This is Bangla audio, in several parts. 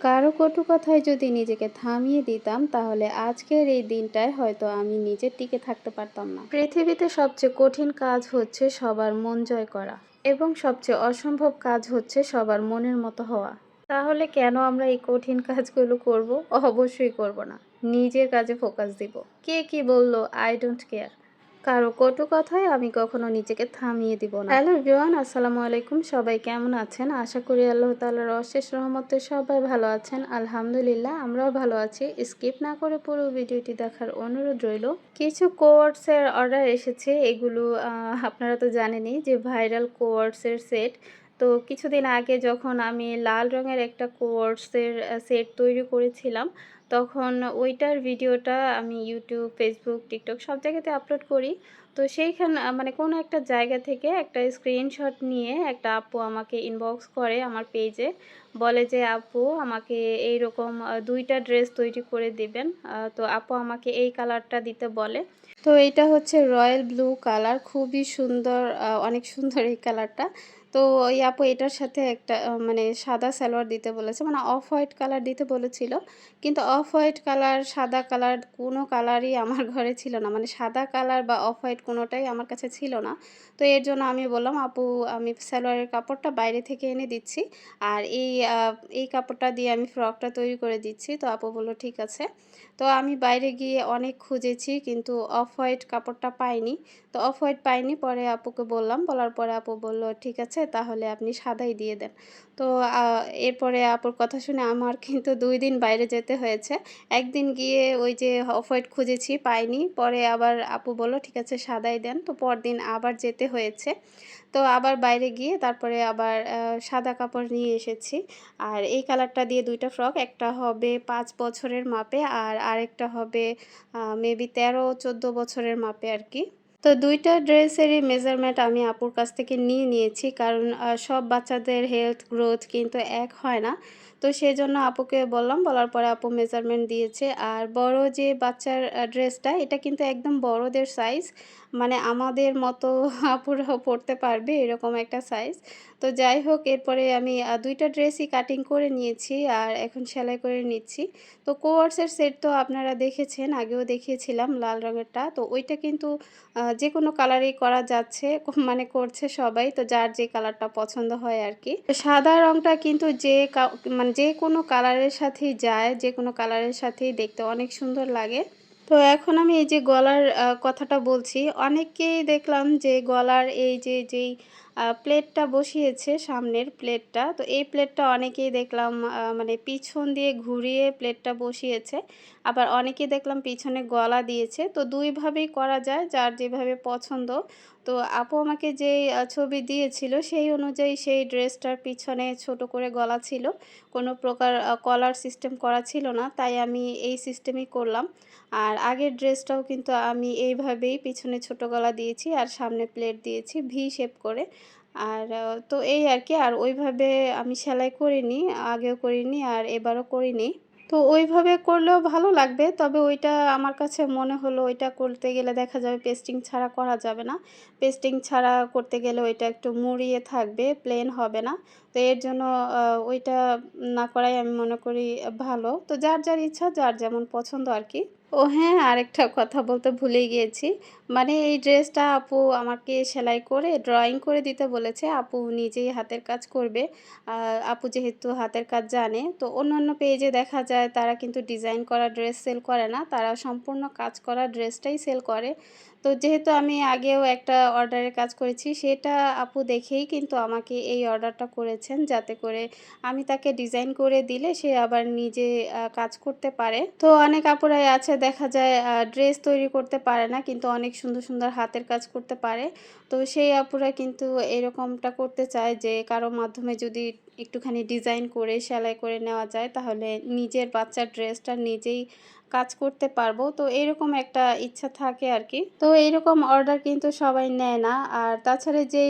কারও কটু কথায় যদি নিজেকে থামিয়ে দিতাম, তাহলে আজকের এই দিনটায় হয়তো আমি নিজের টিকে থাকতে পারতাম না। পৃথিবীতে সবচেয়ে কঠিন কাজ হচ্ছে সবার মন জয় করা এবং সবচেয়ে অসম্ভব কাজ হচ্ছে সবার মনের মতো হওয়া। তাহলে কেন আমরা এই কঠিন কাজগুলো করব? অবশ্যই করব না। নিজের কাজে ফোকাস দিব। কে কি বলল? আই ডোন্ট কেয়ার কারও কটু কথায় আমি কখনো নিজেকে থামিয়ে দিব না। হ্যালো এভরিওয়ান, আসসালামু আলাইকুম। সবাই কেমন আছেন? আশা করি আল্লাহ তাআলার অশেষ রহমতে সবাই ভালো আছেন। আলহামদুলিল্লাহ, আমরাও ভালো আছি। স্কিপ না করে পুরো ভিডিওটি দেখার অনুরোধ রইল। কিছু কোয়ার্টসের অর্ডার এসেছে। এগুলো আপনারা তো জানেনই যে ভাইরাল কোয়ার্টসের সেট। তো কিছুদিন আগে যখন আমি লাল রঙের একটা কোয়ার্টসের সেট তৈরি করেছিলাম তখন ওইটার ভিডিওটা আমি ইউটিউব ফেসবুক টিকটক সব জায়গাতে আপলোড করি। তো সেইখান মানে কোনো একটা জায়গা থেকে একটা স্ক্রিনশট নিয়ে একটা আপু আমাকে ইনবক্স করে আমার পেজে বলে যে, আপু, আমাকে এই রকম দুইটা ড্রেস তৈরি করে দিবেন। তো আপু আমাকে এই কালারটা দিতে বলে। তো এটা হচ্ছে রয়্যাল ব্লু কালার খুবই সুন্দর অনেক সুন্দর এই কালারটা তো ওই আপু এটার সাথে একটা মানে সাদা সালোয়ার দিতে বলেছে মানে অফ হোয়াইট কালার দিতে বলেছিল। কিন্তু অফ হোয়াইট কালার, সাদা কালার কোনো কালারই আমার ঘরে ছিল না। মানে সাদা কালার বা অফ হোয়াইট কোনোটাই আমার কাছে ছিল না। তো এর জন্য আমি বললাম, আপু, আমি সালোয়ারের কাপড়টা বাইরে থেকে এনে দিচ্ছি। আর এই এই কাপড়টা দিয়ে আমি ফ্রকটা তৈরি করে দিচ্ছি। তো আপু বলল, ঠিক আছে। তো আমি বাইরে গিয়ে অনেক খুঁজেছি, কিন্তু অফ হোয়াইট কাপড়টা পাইনি। তো অফ হোয়াইট পাইনি, পরে আপুকে বললাম। বলার পরে আপু বলল, ঠিক আছে তাহলে আপনি সাদাই দিয়ে দেন। তো এরপরে আপুর কথা শুনে আমার কিন্তু দুই দিন বাইরে যেতে হয়েছে। একদিন গিয়ে ওই যে অফ হোয়াইট খুঁজেছি, পাইনি। পরে আবার আপু বলল, ঠিক আছে, সাদাই দেন। তো পরদিন আবার যেতে হয়েছে। তো আবার বাইরে গিয়ে তারপরে আবার সাদা কাপড় নিয়ে এসেছি। আর এই কালারটা দিয়ে দুইটা ফ্রক, একটা হবে পাঁচ বছরের মাপে আর আরেকটা হবে মেবি তেরো, চোদ্দ বছরের মাপে আর কি। তো দুইটা ড্রেসেরই মেজারমেন্ট আমি আপুর কাছ থেকে নিয়ে নিয়েছি, কারণ সব বাচ্চাদের হেলথ গ্রোথ কিন্তু এক হয় না। তো সেই জন্য আপুকে বললাম, বলার পরে আপু মেজারমেন্ট দিয়েছে। আর বড় যে বাচ্চার ড্রেসটা এটা কিন্তু একদম বড়দের সাইজ মানে আমাদের মতো আপুরাও পরতে পারবে এরকম একটা সাইজ তো যাই হোক, এরপরে আমি দুইটা ড্রেসই কাটিং করে নিয়েছি আর এখন সেলাই করে নিচ্ছি। তো কোয়ার্সের সেট তো আপনারা দেখেছেন, আগেও দেখিয়েছিলাম লাল রঙেরটা। তো ওইটা কিন্তু যে কোনো কালারই করা যাচ্ছে মানে করছে সবাই। তো যার যে কালারটা পছন্দ হয় আর কি। সাদা রঙটা কিন্তু যে মানে যে কোনো কালারের সাথেই যায় যে কোনো কালারের সাথেই দেখতে অনেক সুন্দর লাগে। তো এখন আমি এই যে গলার কথাটা বলছি, অনেককেই দেখলাম যে গলার এই যে, যেই প্লেটটা বসিয়েছে সামনের প্লেটটা, তো এই প্লেটটা অনেকেই দেখলাম মানে পিছন দিয়ে ঘুরিয়ে প্লেটটা বসিয়েছে, আবার অনেকেই দেখলাম পিছনে গলা দিয়েছে, তো দুইভাবেই করা যায়, যার যেভাবে পছন্দ। তো আপু আমাকে যে ছবি দিয়েছিল সেই অনুযায়ী সেই ড্রেসটার পিছনে ছোট করে গলা ছিল, কোনো প্রকার কলার সিস্টেম করা ছিল না, তাই আমি এই সিস্টেমই করলাম। আর আগের ড্রেসটাও কিন্তু আমি এইভাবেই পিছনে ছোট গলা দিয়েছি আর সামনে প্লেট দিয়েছি ভি শেপ করে। আর তো এই আর কি, আর ওইভাবে আমি সেলাই করিনি, আগেও করিনি আর এবারও করিনি। তো ওইভাবে করলেও ভালো লাগবে, তবে ওইটা আমার কাছে মনে হলো ওইটা করতে গেলে দেখা যাবে পেস্টিং ছাড়া করা যাবে না। পেস্টিং ছাড়া করতে গেলে ওইটা একটু মুড়িয়ে থাকবে প্লেন হবে না। তো এর জন্য ওইটা না করাই আমি মনে করি ভালো। তো যার যার ইচ্ছা, যার যেমন পছন্দ আর কি। ও হ্যাঁ আরেকটা কথা বলতে ভুলে গিয়েছি। মানে এই ড্রেসটা আপু আমাকে সেলাই করে ড্রয়িং করে দিতে বলেছে। আপু নিজেই হাতের কাজ করবে। আপু যেহেতু হাতের কাজ জানে, তো অন্য অন্য পেজে দেখা যায় তারা কিন্তু ডিজাইন করা ড্রেস সেল করে না। তারা সম্পূর্ণ কাজ করা ড্রেসটাই সেল করে। তো যেহেতু আমি আগেও একটা অর্ডারের কাজ করেছি, সেটা আপু দেখেই কিন্তু আমাকে এই অর্ডারটা করেছেন যাতে করে আমি তাকে ডিজাইন করে দিলে সে আবার নিজে কাজ করতে পারে। তো অনেক আপুরাই আছে, দেখা যায় ড্রেস তৈরি করতে পারে না, কিন্তু অনেক সুন্দর সুন্দর হাতের কাজ করতে পারে। তো সেই আপুরা কিন্তু এরকমটা করতে চায় যে কারও মাধ্যমে যদি একটুখানি ডিজাইন করে, সেলাই করে নেওয়া যায়, তাহলে নিজের বাচ্চার ড্রেসটা নিজেই কাজ করতে পারব। তো এরকম একটা ইচ্ছা থাকে আর কি তো এইরকম অর্ডার কিন্তু সবাই নেয় না। আর তাছাড়া যে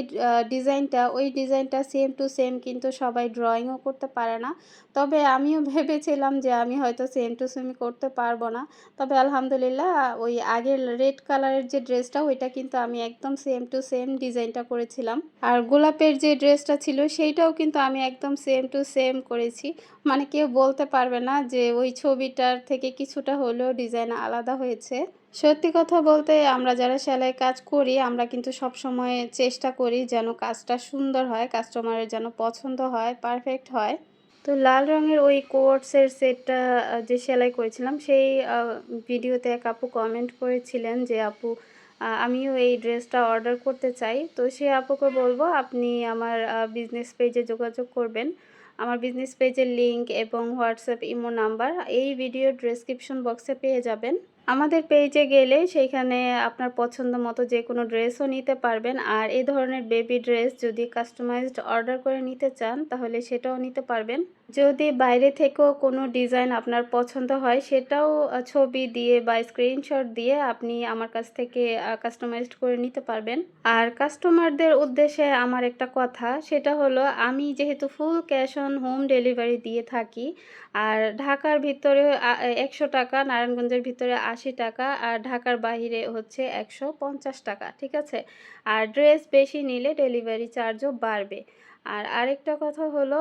ডিজাইনটা ওই ডিজাইনটা সেম টু সেম কিন্তু সবাই ড্রয়িংও করতে পারে না। তবে আমিও ভেবেছিলাম যে আমি হয়তো সেম টু সেম করতে পারব না। তবে আলহামদুলিল্লাহ ওই আগের রেড কালারের যে ড্রেসটা ওইটা কিন্তু আমি একদম সেম টু সেম ডিজাইনটা করেছিলাম। আর গোলাপের যে ড্রেসটা ছিল, সেইটাও কিন্তু আমি একদম সেম টু সেম করেছি। মানে কেউ বলতে পারবে না যে ওই ছবিটার থেকে কিছুটা হলেও ডিজাইন আলাদা হয়েছে। সত্যি কথা বলতে আমরা যারা সেলাই কাজ করি, আমরা কিন্তু সব সময় চেষ্টা করি যেন কাজটা সুন্দর হয় কাস্টমারের যেন পছন্দ হয় পারফেক্ট হয়। তো লাল রঙের ওই কোটসের সেটটা যে সেলাই করেছিলাম, সেই ভিডিওতে এক আপু কমেন্ট করেছিলেন যে, আপু আমিও এই ড্রেসটা অর্ডার করতে চাই। তো সে আপুকে বলব, আপনি আমার বিজনেস পেজে যোগাযোগ করবেন। আমার বিজনেস পেজের লিংক এবং হোয়াটসঅ্যাপ ইমো নাম্বার এই ভিডিও ডেসক্রিপশন বক্সে পেয়ে যাবেন। আমাদের পেজে গেলে সেইখানে আপনার পছন্দ মতো যে কোনো ড্রেসও নিতে পারবেন। আর এই ধরনের বেবি ড্রেস যদি কাস্টমাইজড অর্ডার করে নিতে চান, তাহলে সেটাও নিতে পারবেন। যদি বাইরে থেকেও কোনো ডিজাইন আপনার পছন্দ হয়, সেটাও ছবি দিয়ে বা স্ক্রিনশট দিয়ে আপনি আমার কাছ থেকে কাস্টমাইজড করে নিতে পারবেন। আর কাস্টমারদের উদ্দেশ্যে আমার একটা কথা, সেটা হলো আমি যেহেতু full cash on home delivery দিয়ে থাকি, আর ঢাকার ভিতরে একশো টাকা, নারায়ণগঞ্জের ভিতরে আশি টাকা, আর ঢাকার বাহিরে হচ্ছে একশো পঞ্চাশ টাকা, ঠিক আছে? আর ড্রেস বেশি নিলে ডেলিভারি চার্জও বাড়বে। আর আরেকটা কথা হলো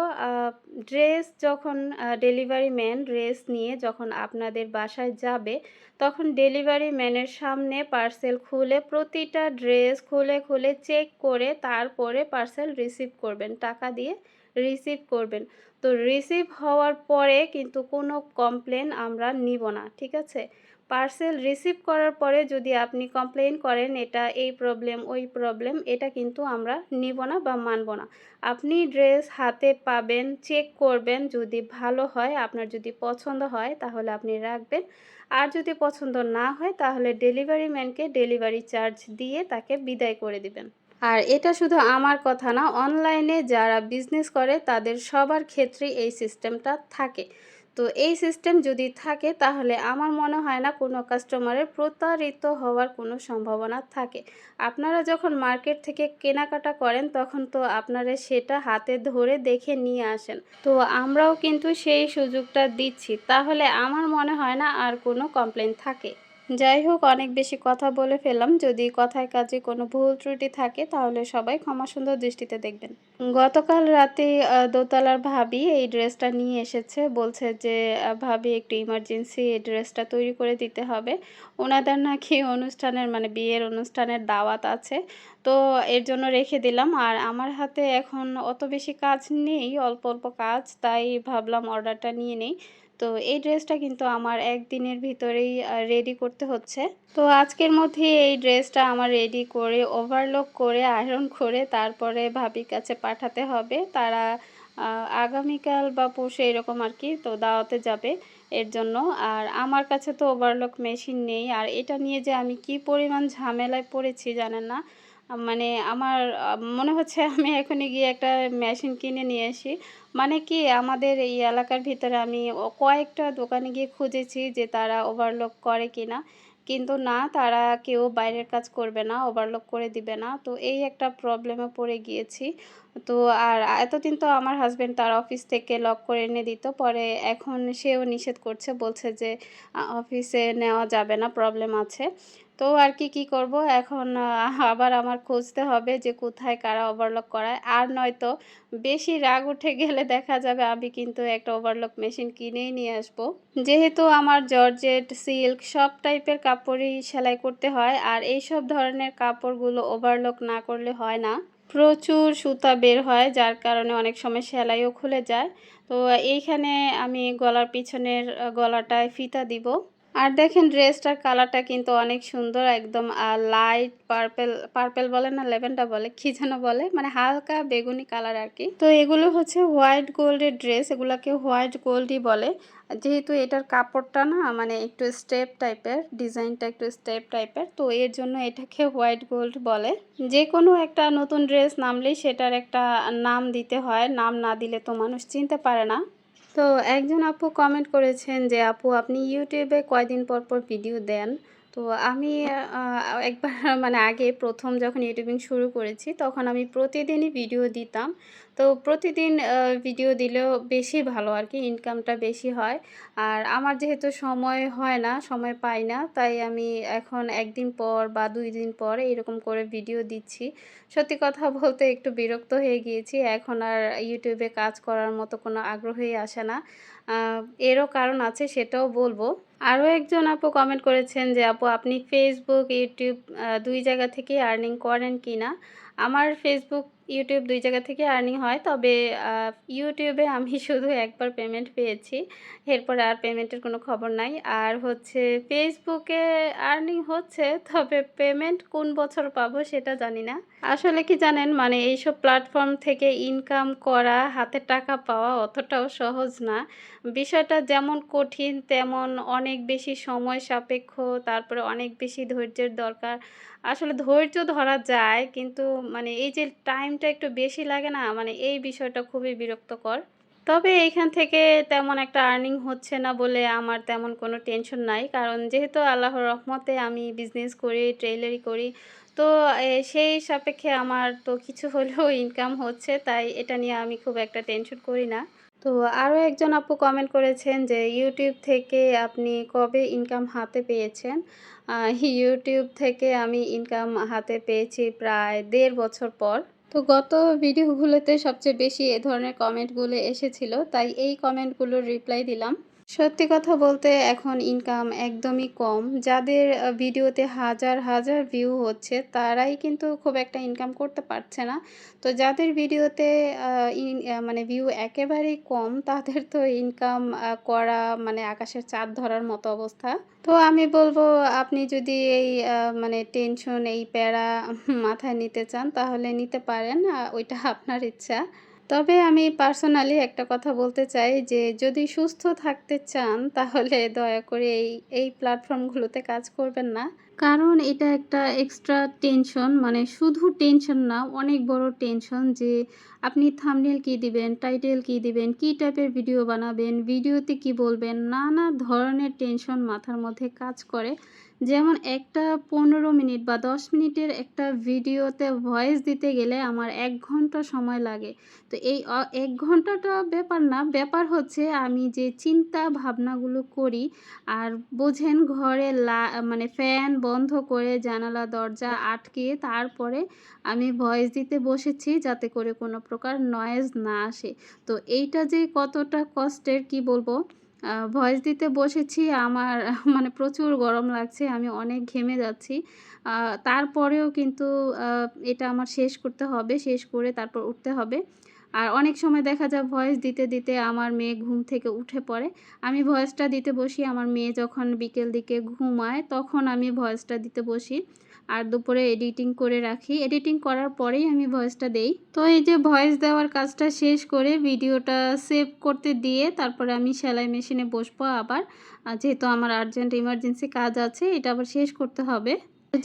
ড্রেস যখন ডেলিভারি ম্যান ড্রেস নিয়ে যখন আপনাদের বাসায় যাবে, তখন ডেলিভারি ম্যানের সামনে পার্সেল খুলে প্রতিটা ড্রেস খুলে খুলে চেক করে তারপরে পার্সেল রিসিভ করবেন, টাকা দিয়ে রিসিভ করবেন। তো রিসিভ হওয়ার পরে কিন্তু কোনো কমপ্লেন আমরা নিব না, ঠিক আছে? পার্সেল রিসিভ করার পরে যদি আপনি কমপ্লেন করেন, এটা এই প্রবলেম, ওই প্রবলেম, এটা কিন্তু আমরা নিব না বা মানব না। আপনি ড্রেস হাতে পাবেন, চেক করবেন, যদি ভালো হয়, আপনার যদি পছন্দ হয়, তাহলে আপনি রাখবেন। আর যদি পছন্দ না হয়, তাহলে ডেলিভারি ম্যানকে ডেলিভারি চার্জ দিয়ে তাকে বিদায় করে দিবেন। আর এটা শুধু আমার কথা না, অনলাইনে যারা বিজনেস করে, তাদের সবার ক্ষেত্রে এই সিস্টেমটা থাকে। তো এই সিস্টেম যদি থাকে, তাহলে আমার মনে হয় না কোনো কাস্টমারের প্রতারিত হওয়ার কোনো সম্ভাবনা থাকে। আপনারা যখন মার্কেট থেকে কেনাকাটা করেন, তখন তো আপনারা সেটা হাতে ধরে দেখে নিয়ে আসেন। তো আমরাও কিন্তু সেই সুযোগটা দিচ্ছি। তাহলে আমার মনে হয় না আর কোনো কমপ্লেন থাকে। যাই হোক, অনেক বেশি কথা বলে ফেললাম। যদি কথায় কাজে কোনো ভুল ত্রুটি থাকে, তাহলে সবাই ক্ষমা সুন্দর দৃষ্টিতে দেখবেন। গতকাল রাতে দোতলার ভাবি এই ড্রেসটা নিয়ে এসেছে। বলছে যে ভাবি একটু ইমার্জেন্সি এই ড্রেসটা তৈরি করে দিতে হবে। ওনাদের নাকি অনুষ্ঠানের মানে বিয়ের অনুষ্ঠানের দাওয়াত আছে। তো এর জন্য রেখে দিলাম। আর আমার হাতে এখন অত বেশি কাজ নেই, অল্প অল্প কাজ, তাই ভাবলাম অর্ডারটা নিয়ে নেই। তো এই ড্রেসটা কিন্তু আমার একদিনের ভিতরেই রেডি করতে হচ্ছে। তো আজকের মধ্যে এই ড্রেসটা আমার রেডি করে ওভারলক করে আয়রন করে তারপরে ভাবির কাছে পাঠাতে হবে। তারা আগামীকাল বা পরশু এরকম আর কি, তো দাওয়াতে যাবে এর জন্য। আর আমার কাছে তো ওভারলক মেশিন নেই। আর এটা নিয়ে যে আমি কি পরিমাণ ঝামেলায় পড়েছি জানেন না? মানে আমার মনে হচ্ছে আমি এখনই গিয়ে একটা মেশিন কিনে নিয়ে আসি। মানে কি আমাদের এই এলাকার ভিতরে আমি কয়েকটা দোকানে গিয়ে খুঁজেছি যে তারা ওভারলোক করে কি না কিন্তু না, তারা কেউ বাইরের কাজ করবে না ওভারলোক করে দিবে না। তো এই একটা প্রবলেমে পড়ে গিয়েছি। তো আর এতদিন তো আমার হাজব্যান্ড তার অফিস থেকে লক করে এনে দিত। পরে এখন সেও নিষেধ করছে, বলছে যে অফিসে নেওয়া যাবে না প্রবলেম আছে। তো আর কি কি করব? এখন আবার আমার খুঁজতে হবে যে কোথায় কারা ওভারলক করায়। আর নয়তো বেশি রাগ উঠে গেলে দেখা যাবে আমি কিন্তু একটা ওভারলক মেশিন কিনেই নিয়ে আসব। যেহেতু আমার জর্জেট, সিল্ক সব টাইপের কাপড়ই সেলাই করতে হয় আর এই সব ধরনের কাপড়গুলো ওভারলক না করলে হয় না। প্রচুর সুতা বের হয় যার কারণে অনেক সময় সেলাইও খুলে যায়। তো এইখানে আমি গলার পিছনের গলাটায় ফিতা দিব। আর দেখেন ড্রেসটার কালারটা কিন্তু অনেক সুন্দর, একদম লাইট পার্পেল পার্পেল বলে না লেভেনটা বলে, কি যেন বলে মানে হালকা বেগুনি কালার আর কি তো এগুলো হচ্ছে হোয়াইট গোল্ডের ড্রেস এগুলাকে হোয়াইট গোল্ডই বলে। যেহেতু এটার কাপড়টা না মানে একটু স্টেপ টাইপের ডিজাইনটা একটু স্টেপ টাইপের তো এর জন্য এটাকে হোয়াইট গোল্ড বলে। যে কোনো একটা নতুন ড্রেস নামলেই সেটার একটা নাম দিতে হয়, নাম না দিলে তো মানুষ চিনতে পারে না। তো একজন আপু কমেন্ট করেছেন যে আপু আপনি ইউটিউবে কয়দিন পর পর ভিডিও দেন? তো আমি একবার মানে আগে প্রথম যখন ইউটিউবিং শুরু করেছি, তখন আমি প্রতিদিনই ভিডিও দিতাম। তো প্রতিদিন ভিডিও দিলেও বেশি ভালো আর কি ইনকামটা বেশি হয়। আর আমার যেহেতু সময় হয় না, সময় পাই না, তাই আমি এখন একদিন পর বা দুই দিন পর এরকম করে ভিডিও দিচ্ছি। সত্যি কথা বলতে একটু বিরক্ত হয়ে গিয়েছি। এখন আর ইউটিউবে কাজ করার মতো কোনো আগ্রহই আসে না। এরও কারণ আছে, সেটাও বলব। আরও একজন আপু কমেন্ট করেছেন যে, আপু, আপনি ফেসবুক ইউটিউব দুই জায়গা থেকে আর্নিং করেন কি না আমার ফেসবুক ইউটিউব দুই জায়গা থেকে আর্নিং হয়। তবে ইউটিউবে আমি শুধু একবার পেমেন্ট পেয়েছি। এরপরে আর পেমেন্টের কোনো খবর নাই। আর হচ্ছে ফেসবুকে আর্নিং হচ্ছে, তবে পেমেন্ট কোন বছর পাবো সেটা জানি না। আসলে কি জানেন মানে এইসব প্ল্যাটফর্ম থেকে ইনকাম করা, হাতে টাকা পাওয়া অতটাও সহজ না। বিষয়টা যেমন কঠিন, তেমন অনেক বেশি সময় সাপেক্ষ, তারপরে অনেক বেশি ধৈর্যের দরকার। আসলে ধৈর্য ধরা যায়, কিন্তু মানে এই যে টাইমটা একটু বেশি লাগে না? মানে এই বিষয়টা খুবই বিরক্তকর। তবে এইখান থেকে তেমন একটা আর্নিং হচ্ছে না বলে আমার তেমন কোনো টেনশন নাই। কারণ যেহেতু আল্লাহর রহমতে আমি বিজনেস করি ট্রেলারি করি, তো সেই সাপেক্ষে আমার তো কিছু হলেও ইনকাম হচ্ছে। তাই এটা নিয়ে আমি খুব একটা টেনশন করি না। তো আরও একজন আপু কমেন্ট করেছেন যে ইউটিউব থেকে আপনি কবে ইনকাম হাতে পেয়েছেন? ইউটিউব থেকে আমি ইনকাম হাতে পেয়েছি প্রায় দেড় বছর পর। তো গত ভিডিওগুলোতে সবচেয়ে বেশি এ ধরনের কমেন্টগুলো এসেছিল তাই এই কমেন্টগুলোর রিপ্লাই দিলাম। সত্যি কথা বলতে এখন ইনকাম একদমই কম। যাদের ভিডিওতে হাজার হাজার ভিউ হচ্ছে, তারাই কিন্তু খুব একটা ইনকাম করতে পারছে না। তো যাদের ভিডিওতে মানে ভিউ একেবারেই কম, তাদের তো ইনকাম করা মানে আকাশের চাঁদ ধরার মতো অবস্থা। তো আমি বলব, আপনি যদি এই মানে টেনশন এই প্যারা মাথায় নিতে চান, তাহলে নিতে পারেন ওইটা আপনার ইচ্ছা। তবে আমি পার্সোনালি একটা কথা বলতে চাই যে, যদি সুস্থ থাকতে চান, তাহলে দয়া করে এই এই প্ল্যাটফর্মগুলোতে কাজ করবেন না। কারণ এটা একটা এক্সট্রা টেনশন মানে শুধু টেনশন না, অনেক বড় টেনশন যে আপনি থামনেল কি দিবেন টাইটেল কি দিবেন, কি টাইপের ভিডিও বানাবেন ভিডিওতে কি বলবেন, নানা ধরনের টেনশন মাথার মধ্যে কাজ করে। যেমন একটা পনেরো মিনিট বা দশ মিনিটের একটা ভিডিওতে ভয়েস দিতে গেলে আমার এক ঘণ্টা সময় লাগে। তো এই এক ঘন্টাটা ব্যাপার না, ব্যাপার হচ্ছে আমি যে চিন্তা ভাবনাগুলো করি আর বোঝেন ঘরে লা মানে ফ্যান বন্ধ করে জানালা দরজা আটকে তারপরে আমি ভয়েস দিতে বসেছি যাতে করে কোনো প্রকার নয়েজ না আসে। তো এইটা যে কতটা কষ্টের কি বলব? ভয়েস দিতে বসেছি, আমার মানে প্রচুর গরম লাগছে, আমি অনেক ঘেমে যাচ্ছি। তারপরেও কিন্তু এটা আমার শেষ করতে হবে, শেষ করে তারপর উঠতে হবে। আর অনেক সময় দেখা যায় ভয়েস দিতে দিতে আমার মেয়ে ঘুম থেকে উঠে পড়ে। আমি ভয়েসটা দিতে বসি, আমার মেয়ে যখন বিকেল দিকে ঘুমায়, তখন আমি ভয়েসটা দিতে বসি। আর দুপুরে এডিটিং করে রাখি। এডিটিং করার পরেই আমি ভয়েসটা দেই। তো এই যে ভয়েস দেওয়ার কাজটা শেষ করে ভিডিওটা সেভ করতে দিয়ে তারপরে আমি সেলাই মেশিনে বসবো আবার। যেহেতু আমার আর্জেন্ট ইমার্জেন্সি কাজ আছে, এটা আবার শেষ করতে হবে।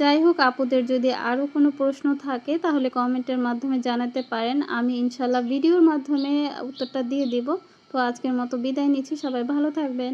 যাই হোক, আপুদের যদি আরও কোনো প্রশ্ন থাকে, তাহলে কমেন্টের মাধ্যমে জানাতে পারেন। আমি ইনশাল্লাহ ভিডিওর মাধ্যমে উত্তরটা দিয়ে দিব। তো আজকের মতো বিদায় নিচ্ছি। সবাই ভালো থাকবেন।